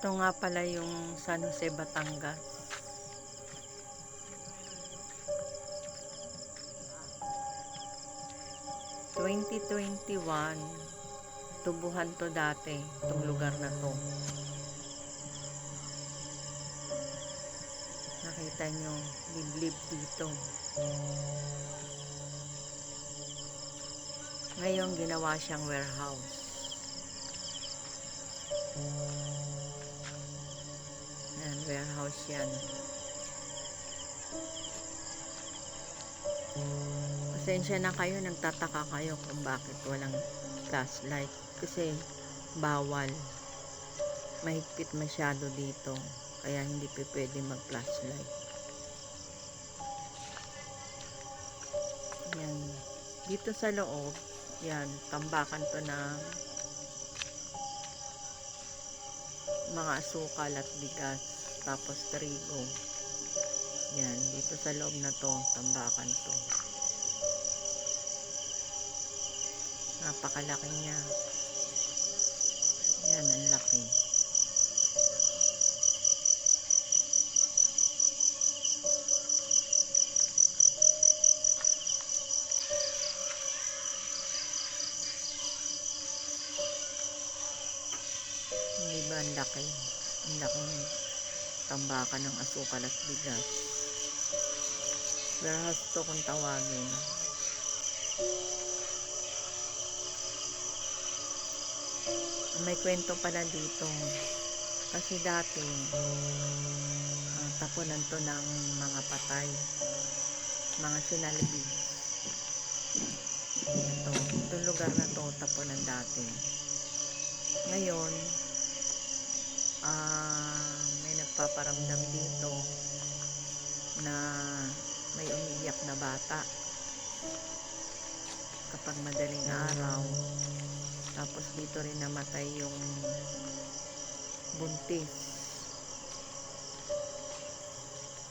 Ito nga pala yung San Jose, Batangas. Twenty twenty one, tubuhan to dati, itong lugar na to. Nakita nyo, liblib dito. Ngayon, ginawa siyang warehouse. Yan, warehouse yan. Pasensya na kayo, nagtataka kayo kung bakit walang flashlight. Kasi bawal. Mahigpit masyado dito. Kaya hindi pa pwede mag-flashlight. Yan. Dito sa loob, yan, tambakan to ng mga asukal at bigas. Tapos trigo. Yan, dito sa loob na to, tambakan to. Napakalaki niya. Yan, ang laki. Hindi ba ang laki? Ang laking tambakan ng asukal at bigas. Warehouse to kung tawagin. May kwento pala dito. Kasi dati, uh, tapunan to ng mga patay. Mga sinalibig. Ito, itong lugar na to, tapunan dati. Ngayon, ah may nagpaparamdam dito na may umiiyak na bata kapag madaling araw. Tapos dito rin namatay yung buntis.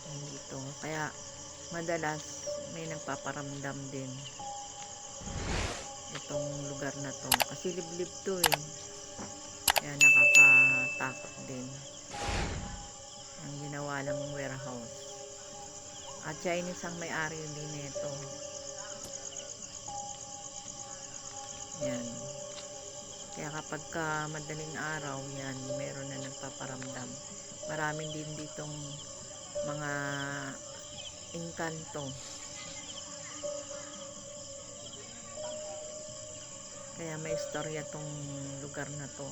Yan dito. Kaya madalas may nagpaparamdam din itong lugar na to. Kasi liblib to eh. Kaya nakakatakot din ang ginawa ng warehouse. At Chinese ang may-ari din nito. Yan. Kaya kapag ka madaling araw yan meron na nagpaparamdam. Maraming din ditong mga engkanto. Kaya may istorya tong lugar na to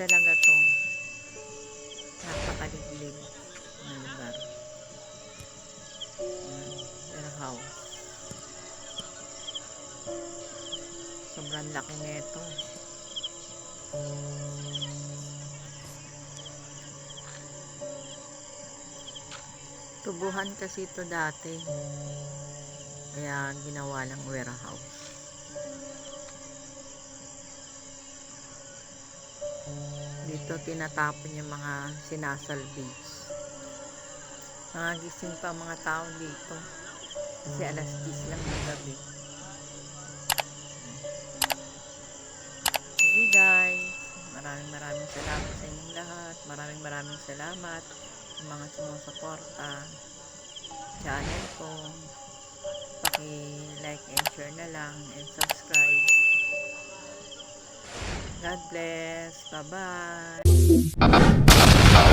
talaga to napakaliblib na lugar. Yan, warehouse sobrang laki nito. Tubuhan kasi ito dati. Kaya ginawa ng warehouse dito tinatapon yung mga sinasalvage nangagising pa ang mga tao dito. Kasi alas 10 lang ng gabi. Sige guys. Maraming maraming salamat sa inyong lahat. Maraming maraming salamat sa mga sumusuporta. Channel ko. Paki like and share na lang and subscribe God bless. Bye bye